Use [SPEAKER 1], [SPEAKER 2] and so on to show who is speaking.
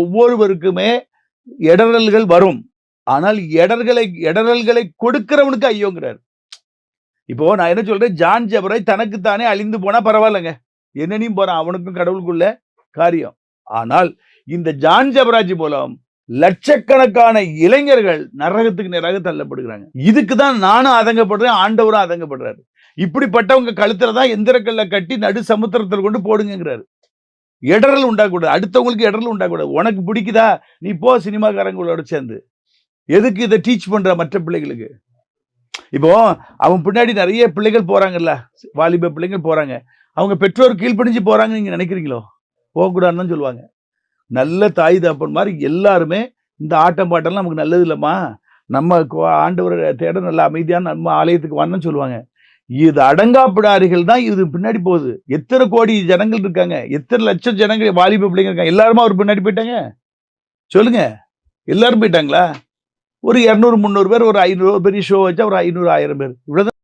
[SPEAKER 1] ஒவ்வொருவருக்குமே இடரல்கள் வரும். ஆனால் இடர்களை இடரல்களை கொடுக்கிறவனுக்கு ஐயோங்கிறார். இப்போ நான் என்ன சொல்றேன்? ஜான் ஜபரை தனக்குத்தானே அழிந்து போனா பரவாயில்லைங்க. என்னனையும் போறான் அவனுக்கும் கடவுளுக்குள்ள காரியம். ஆனால் இந்த ஜான் ஜபராஜ் மூலம் லட்சக்கணக்கான இளைஞர்கள் நரகத்துக்கு நேராக தள்ளப்படுகிறாங்க. இதுக்கு தான் நானும் அதங்கப்படுறேன் ஆண்டவரும் அதங்கப்படுறாரு. இப்படிப்பட்டவங்க கழுத்துல தான் எந்திரக்கல்ல கட்டி நடு சமுத்திரத்தில் கொண்டு போடுங்கிறாரு இடரல் உண்டாகக்கூடாது. அடுத்தவங்களுக்கு இடரல் உண்டாகக்கூடாது. உனக்கு பிடிக்குதா? நீ போ சினிமாக்காரங்களோட சேர்ந்து. எதுக்கு இதை டீச் பண்ணுற மற்ற பிள்ளைகளுக்கு? இப்போ அவன் பின்னாடி நிறைய பிள்ளைகள் போகிறாங்கல்ல வாலிப பிள்ளைகள் போகிறாங்க அவங்க பெற்றோர் கீழ்ப்படிஞ்சு போகிறாங்க நீங்கள் நினைக்கிறீங்களோ? போகக்கூடாதுன்னு சொல்லுவாங்க. நல்ல தாய் தப்பன் மாதிரி எல்லாருமே இந்த ஆட்டம் பாட்டம்லாம் நமக்கு நல்லது இல்லைம்மா. நம்ம கோ- ஆண்டவரை தேட நல்ல அமைதியான நம்ம ஆலயத்துக்கு வரணும்னு சொல்லுவாங்க. இது அடங்காப்பிடாரிகள் தான் இது பின்னாடி போகுது. எத்தனை கோடி ஜனங்கள் இருக்காங்க? எத்தனை லட்சம் ஜனங்கள் வாலிப பிள்ளைங்க இருக்காங்க? எல்லாருமா அவர் பின்னாடி போயிட்டாங்க? சொல்லுங்க. எல்லாரும் போயிட்டாங்களா? ஒரு இரநூறு முந்நூறு பேர் ஒரு ஐநூறு பெரிய ஷோ வச்சா ஒரு ஐநூறு ஆயிரம் பேர். இவ்வளோதான்